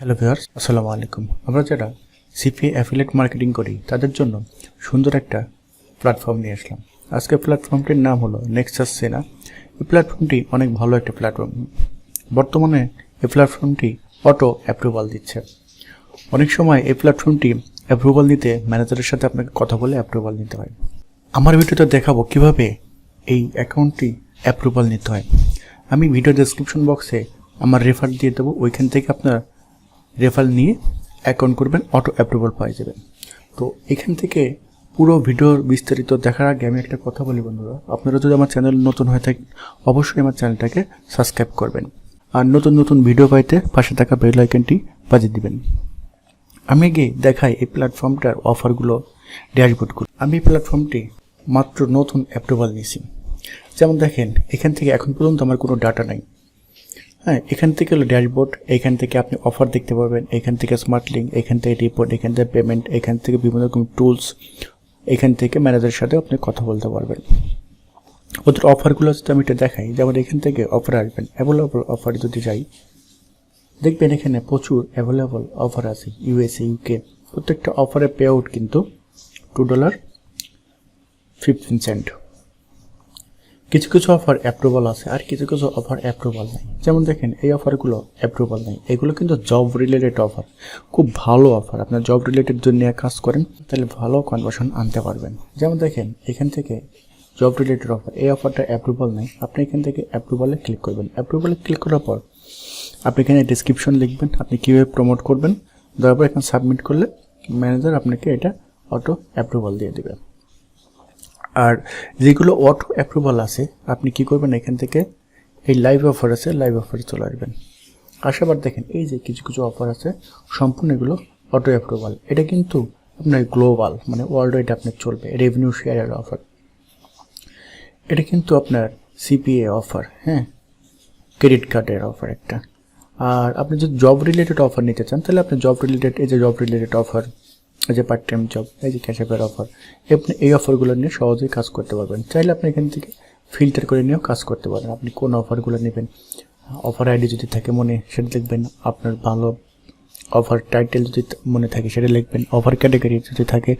Hello viewers আসসালামু আলাইকুম। আমরা যারা সিপিএ অ্যাফিলেট মার্কেটিং করি, তাদের জন্য সুন্দর একটা প্ল্যাটফর্ম নিয়ে আসলাম। আজকের প্ল্যাটফর্মটির নাম হলো নেক্সাস সেনা এই প্ল্যাটফর্মটি অনেক ভালো একটা প্ল্যাটফর্ম বর্তমানে এই প্ল্যাটফর্মটি অটো অ্যাপ্রুভাল দিচ্ছে। অনেক সময় এই প্ল্যাটফর্মটি অ্যাপ্রুভাল নিতে ম্যানেজারের সাথে আপনাকে কথা বলে অ্যাপ্রুভাল নিতে হয়। আমার ভিডিওতে দেখাবো কীভাবে এই অ্যাকাউন্টটি অ্যাপ্রুভাল নিতে হয়। আমি ভিডিও ডেসক্রিপশন বক্সে আমার রেফার দিয়ে দেবো। ওইখান থেকে আপনার রেফার নিয়ে অ্যাকাউন্ট করবেন অটো অ্যাপ্রুভাল পেয়ে যাবেন তো এখান থেকে পুরো ভিডিওর বিস্তারিত দেখার আগে আমি একটা কথা বলি বন্ধুরা। আপনারা যদি আমার চ্যানেল নতুন হয়ে থাকেন, অবশ্যই আমার চ্যানেলটাকে সাবস্ক্রাইব করবেন। আর নতুন নতুন ভিডিও পাইতে পাশে থাকা বেল আইকনটি বাজিয়ে দিবেন। আমি গিয়ে দেখাই এই প্ল্যাটফর্মটার অফারগুলো ড্যাশবোর্ডগুলো। আমি প্ল্যাটফর্মটি মাত্র নতুন অ্যাপ্রুভাল নিয়েছি যেমন দেখেন, এখান থেকে এখন পর্যন্ত আমার কোনো ডাটা নাই। হ্যাঁ এখান থেকে হলো ড্যাশবোর্ড, এখান থেকে আপনি অফার দেখতে পারবেন এখান থেকে স্মার্ট লিঙ্ক, এখান থেকে রিপোর্ট, এখান থেকে পেমেন্ট, এখান থেকে বিভিন্ন রকম টুলস, এখান থেকে ম্যানেজারের সাথে আপনি কথা বলতে পারবেন। ওদের অফারগুলো যদি আমি এটা দেখাই, যেমন এখান থেকে অফার আসবেন অ্যাভেলেবল অফার যদি যাই, দেখবেন এখানে প্রচুর অ্যাভেলেবল অফার আছে ইউএসএ ইউকে প্রত্যেকটা অফারের পে আউট কিন্তু টু ডলার ফিফটিন সেন্ট কিছু কিছু অফার অ্যাপ্রুভাল আছে আর কিছু কিছু অফার অ্যাপ্রুভাল নেই। যেমন দেখেন, এই অফারগুলো অ্যাপ্রুভাল নেই। এগুলো কিন্তু জব রিলেটেড অফার খুব ভালো অফার আপনার জব রিলেটেড যদি জন্য কাজ করেন, তাহলে ভালো কনভার্সন আনতে পারবেন। যেমন দেখেন, এখান থেকে জব রিলেটেড অফার এই অফারটা অ্যাপ্রুভাল নেই। আপনি এখান থেকে অ্যাপ্রুভালে ক্লিক করবেন। অ্যাপ্রুভালে ক্লিক করার পর আপনি এখানে ডিসক্রিপশন লিখবেন, আপনি কীভাবে প্রমোট করবেন। দেওয়ার পর এখানে সাবমিট করলে ম্যানেজার আপনাকে এটা অটো অ্যাপ্রুভাল দিয়ে দেবে। আর যেগুলো অটো অ্যাপ্রুভাল আছে, আপনি কি করবেন এখান থেকে? এই লাইভ অফার আছে লাইভ অফারে চলে আসবেন। আসাবার দেখেন, এই যে কিছু কিছু অফার আছে, সম্পূর্ণ এগুলো অটো অ্যাপ্রুভাল এটা কিন্তু আপনার গ্লোবাল মানে ওয়ার্ল্ড ওয়াইড আপনার চলবে রেভিনিউ শেয়ারের অফার এটা কিন্তু আপনার সিপিএ অফার হ্যাঁ? ক্রেডিট কার্ডের অফার একটা। আর আপনি যদি জব রিলেটেড অফার নিতে চান, তাহলে আপনি জব রিলেটেড এই যে জব রিলেটেড অফার যে পার্ট টাইম জব এই যে ক্যাশঅ্যাপের অফার আপনি এই অফারগুলো নিয়ে সহজেই কাজ করতে পারবেন। চাইলে আপনি এখান থেকে ফিল্টার করে নিয়েও কাজ করতে পারেন। আপনি কোন অফারগুলো নেবেন? অফার আইডি যদি থাকে মনে, সেটা লিখবেন। আপনার ভালো অফার টাইটেল যদি মনে থাকে, সেটা লিখবেন। অফার ক্যাটাগরি যদি থাকে,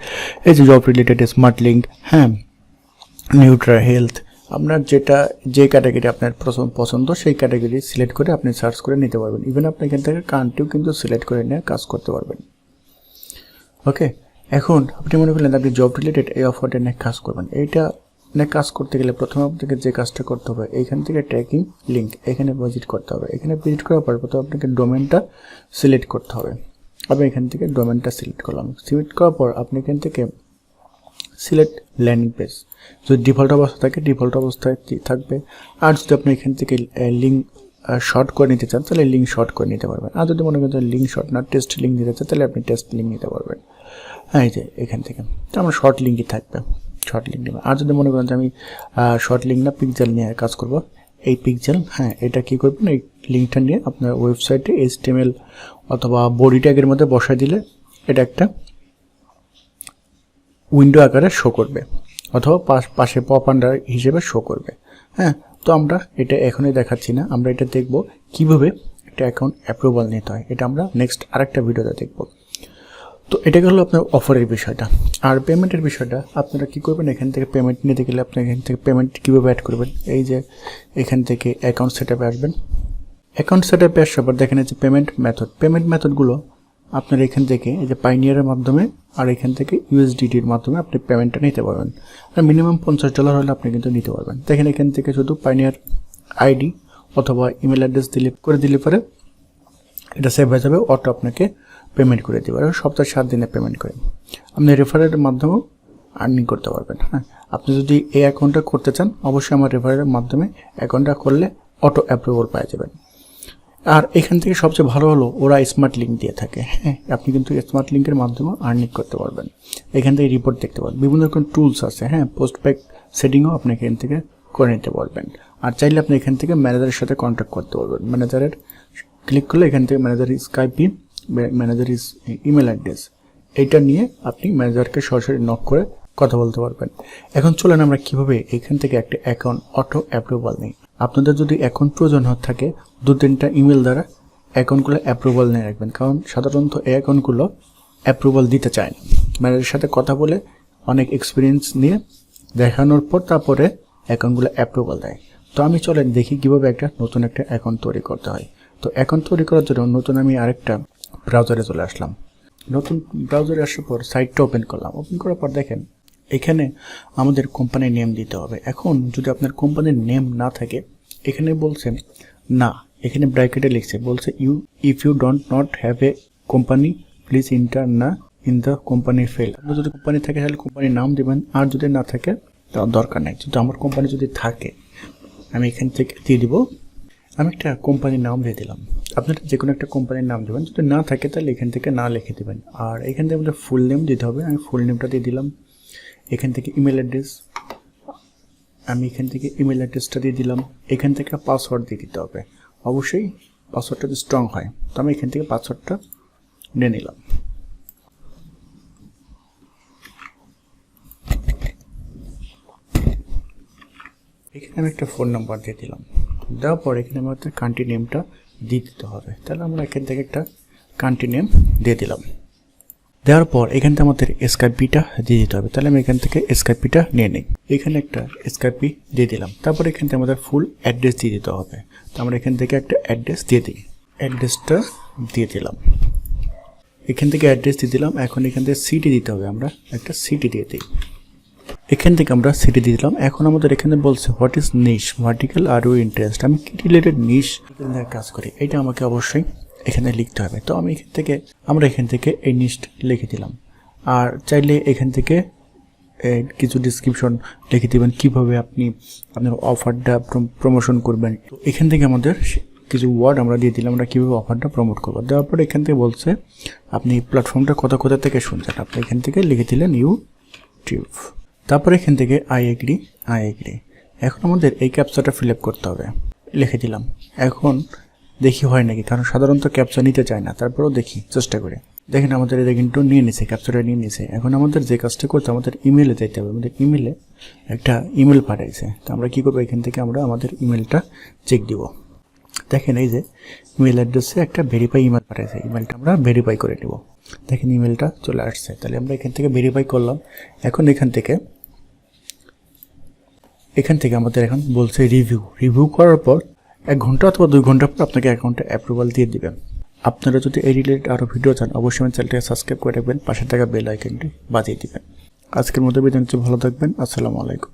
এই যে জব রিলেটেড স্মার্ট লিঙ্ক হ্যাঁ নিউট্রা হেলথ আপনার যেটা, যে ক্যাটাগরি আপনার প্রথম পছন্দ, সেই ক্যাটাগরি সিলেক্ট করে আপনি সার্চ করে নিতে পারবেন। ইভেন আপনি এখান থেকে কান্ট্রিও কিন্তু সিলেক্ট করে নিয়ে কাজ করতে পারবেন। ওকে এখন আপনি মনে করলেন আপনি জব রিলেটেড এই অফারটা নিয়ে কাজ করবেন। এইটা নিয়ে কাজ করতে গেলে প্রথমে আপনাকে যে কাজটা করতে হবে, এইখান থেকে ট্র্যাকিং লিঙ্ক এখানে ভিজিট করতে হবে। এখানে ভিজিট করার পর প্রথমে আপনাকে ডোমেনটা সিলেক্ট করতে হবে। আমি এখান থেকে ডোমেনটা সিলেক্ট করলাম। সিলেক্ট করার পর আপনি এখান থেকে সিলেক্ট ল্যান্ডিং পেজ যদি ডিফল্ট অবস্থা থাকে ডিফল্ট অবস্থায় থাকবে? আর যদি আপনি এখান থেকে লিঙ্ক শর্ট করে নিতে চান, তাহলে লিঙ্ক শর্ট করে নিতে পারবেন। আর যদি মনে করেন লিঙ্ক শর্ট না টেস্ট লিঙ্ক নিতে চান, তাহলে আপনি টেস্ট লিঙ্ক নিতে পারবেন। হ্যাঁ এই যে এখান থেকে। তো আমার শর্ট লিঙ্কই থাকবে। শর্ট লিঙ্ক নেবেন আর যদি মনে করেন যে আমি শর্ট লিঙ্ক না পিকজেল নিয়ে কাজ করব, এই পিকজেল হ্যাঁ এটা কী করবেন? এই লিঙ্কটা নিয়ে আপনার ওয়েবসাইটে এইচটিএমএল অথবা বডি ট্যাগের মধ্যে বসায় দিলে এটা একটা উইন্ডো আকারে শো করবে। অথবা পাশে পপ আন্ডার হিসেবে শো করবে। হ্যাঁ তো আমরা এটা এখনই দেখাচ্ছি না, আমরা এটা দেখব কীভাবে একটা অ্যাকাউন্ট অ্যাপ্রুভাল নিতে হয়। এটা আমরা নেক্সট আরেকটা ভিডিওতে দেখব। তো এটা হলো আপনার অফারের বিষয়টা। আর পেমেন্টের বিষয়টা, আপনারা কী করবেন? এখান থেকে পেমেন্ট নিতে গেলে আপনি এখান থেকে পেমেন্ট কীভাবে অ্যাড করবেন? এই যে এখান থেকে অ্যাকাউন্ট সেট আসবেন। অ্যাকাউন্ট সেট আপে আসার পর দেখেন যে পেমেন্ট মেথড পেমেন্ট মেথডগুলো আপনার এখান থেকে, এই যে পাইনিয়ারের মাধ্যমে, আর এখান থেকে ইউএসডিটির মাধ্যমে আপনি পেমেন্টটা নিতে পারবেন। আর মিনিমাম পঞ্চাশ ডলার হলে আপনি কিন্তু নিতে পারবেন। দেখেন এখান থেকে শুধু পাইনিয়ার আইডি অথবা ইমেল অ্যাড্রেস দিলে, করে দিলে পরে এটা সেভ হয়ে যাবে অটো আপনাকে পেমেন্ট করে দেবে। আর সপ্তাহে সাত দিনে পেমেন্ট করে। আপনি রেফারের মাধ্যমেও আর্নিং করতে পারবেন হ্যাঁ। আপনি যদি এই অ্যাকাউন্টটা করতে চান, অবশ্যই আমার রেফারের মাধ্যমে অ্যাকাউন্টটা করলে অটো অ্যাপ্রুভাল পাওয়া যাবেন। আর এখান থেকে সবচেয়ে ভালো হলো, ওরা স্মার্ট লিঙ্ক দিয়ে থাকে। হ্যাঁ আপনি কিন্তু স্মার্ট লিঙ্কের মাধ্যমে আর্নিং করতে পারবেন। এখান থেকে রিপোর্ট দেখতে পারবেন। বিভিন্ন রকম টুলস আছে হ্যাঁ পোস্ট প্যাক সেটিংও আপনি এখান থেকে করে নিতে পারবেন। আর চাইলে আপনি এখান থেকে ম্যানেজারের সাথে কন্ট্যাক্ট করতে পারবেন। ম্যানেজারের ক্লিক করলে এখান থেকে manager Skype manager is email address এইটা নিয়ে আপনি ম্যানেজারকে সরাসরি নক করে কথা বলতে পারবেন। এখন চলেন আমরা কীভাবে এখান থেকে একটা অ্যাকাউন্ট অটো অ্যাপ্রুভাল নিই। আপনাদের যদি অ্যাকাউন্ট প্রয়োজন হয়ে থাকে দু তিনটা ইমেল দ্বারা অ্যাকাউন্টগুলো অ্যাপ্রুভাল নিয়ে রাখবেন। কারণ সাধারণত এই অ্যাকাউন্টগুলো অ্যাপ্রুভাল দিতে চায় না। ম্যানেজারের সাথে কথা বলে অনেক এক্সপিরিয়েন্স নিয়ে দেখানোর পর তারপরে অ্যাকাউন্টগুলো অ্যাপ্রুভাল দেয়। তো আমি চলেন দেখি কীভাবে একটা নতুন একটা অ্যাকাউন্ট তৈরি করতে হয়। তো অ্যাকাউন্ট তৈরি করার জন্য নতুন আমি আরেকটা ব্রাউজারে চলে আসলাম। নতুন ব্রাউজারে আসার পর সাইটটা ওপেন করলাম। ওপেন করার পর দেখেন, এখানে আমাদের কোম্পানির নেম দিতে হবে। এখন যদি আপনার কোম্পানির নেম না থাকে এখানে বলছে, না, এখানে ব্র্যাকেটে লিখছে, বলছে you if you don't not have a company please enter না ইন দ্য কোম্পানি ফেল আপনার যদি কোম্পানি থাকে, তাহলে কোম্পানির নাম দেবেন, আর যদি না থাকে তার দরকার নেই। কিন্তু আমার কোম্পানি যদি থাকে, আমি এখান থেকে দিয়ে দিব। আমি একটা কোম্পানির নাম দিয়ে দিলাম। আপনারা যে কোনো একটা কোম্পানির নাম দেবেন, যদি না থাকে, তাহলে এখান থেকে না লিখে দেবেন। আর এখান থেকে আমাদের ফুল নেম দিতে হবে। আমি ফুল নেমটা দিয়ে দিলাম। এখান থেকে ইমেল অ্যাড্রেস আমি এখান থেকে ইমেল অ্যাড্রেসটা দিয়ে দিলাম। এখান থেকে পাসওয়ার্ড দিয়ে দিতে হবে। অবশ্যই পাসওয়ার্ডটা যদি স্ট্রং হয়, তো আমি এখান থেকে পাসওয়ার্ডটা নিয়ে নিলাম। এখানে আমি একটা ফোন নাম্বার দিয়ে দিলাম। দেওয়ার পর এখানে আমাদের কান্ট্রি নেমটা দিয়ে দিতে হবে। তাহলে আমরা এখান থেকে একটা কান্ট্রি নেম দিয়ে দিলাম। দেওয়ার পর এখান থেকে আমাদের এসকাইপিটা দিয়ে দিতে হবে। তাহলে আমি এখান থেকে এসকাইপিটা নিয়ে নিই। এখানে একটা এসকাইপি দিয়ে দিলাম। তারপর এখান থেকে আমাদের ফুল অ্যাড্রেস দিয়ে দিতে হবে। তো আমরা এখান থেকে একটা অ্যাড্রেস দিয়ে দিই। অ্যাড্রেসটা দিয়ে দিলাম। এখান থেকে অ্যাড্রেস দিয়ে দিলাম। এখন এখান থেকে সিটি দিতে হবে আমরা। একটা সিটি দিয়ে দিই। এখান থেকে আমরা সিটি দিয়ে দিলাম। এখন আমাদের এখানে বলছে হোয়াট ইজ নিশ ভার্টিক্যাল আর ইন্টারেস্ট আমি কি রিলেটেড নিশ কাজ করি। এটা আমাকে অবশ্যই এখানে লিখতে হবে। তো আমি এখান থেকে, আমরা এখান থেকে এই নিস্ট লিখে দিলাম। আর চাইলে এখান থেকে কিছু ডিসক্রিপশন লিখে দেবেন, কীভাবে আপনি আপনার অফারটা প্রমোশন করবেন। তো এখান থেকে আমাদের কিছু ওয়ার্ড আমরা দিয়ে দিলাম, আমরা কীভাবে অফারটা প্রমোট করব। দেওয়ার পর এখান থেকে বলছে, আপনি প্ল্যাটফর্মটা কোথা কোথা থেকে শুনছেন? আপনি এখান থেকে লিখে দিলেন ইউটিউব তারপর এখান থেকে আই এগ্রি আই এগ্রি এখন আমাদের এই ক্যাপচাটা ফিল আপ করতে হবে। লিখে দিলাম। এখন দেখি হয় নাকি? কারণ সাধারণত ক্যাপচা নিতে চায় না, তারপরেও দেখি, চেষ্টা করে। দেখেন, আমাদের এটা কিন্তু নিয়ে নিছে ক্যাপচারটা নিয়ে নিছে। এখন আমাদের যে কাজটা করতে আমাদের ইমেলে যেতে হবে। আমাদের ইমেলে একটা ইমেল পাঠাইছে। তো আমরা কী করব? এখান থেকে আমরা আমাদের ইমেলটা চেক দিব। দেখেন, এই যে ইমেল অ্যাড্রেসে একটা ভেরিফাই ইমেল পাঠাইছে। ইমেলটা আমরা ভেরিফাই করে নেব। দেখেন ইমেলটা চলে আসছে। তাহলে আমরা এখান থেকে ভেরিফাই করলাম। এখন এখান থেকে এখান থেকে আমাদের এখন বলছে রিভিউ রিভিউ করার পর এক ঘণ্টা অথবা দুই ঘণ্টা পর আপনাকে অ্যাকাউন্টে অ্যাপ্রুভাল দিয়ে দেবেন। আপনারা যদি এই রিলেটেড আরও ভিডিও চান, অবশ্যই আমার চ্যানেলটাকে সাবস্ক্রাইব করে রাখবেন। পাশে থাকা বেল আইকনটি বাজিয়ে দেবেন। আজকের মতো বিদায় ভালো থাকবেন। আসসালামু আলাইকুম।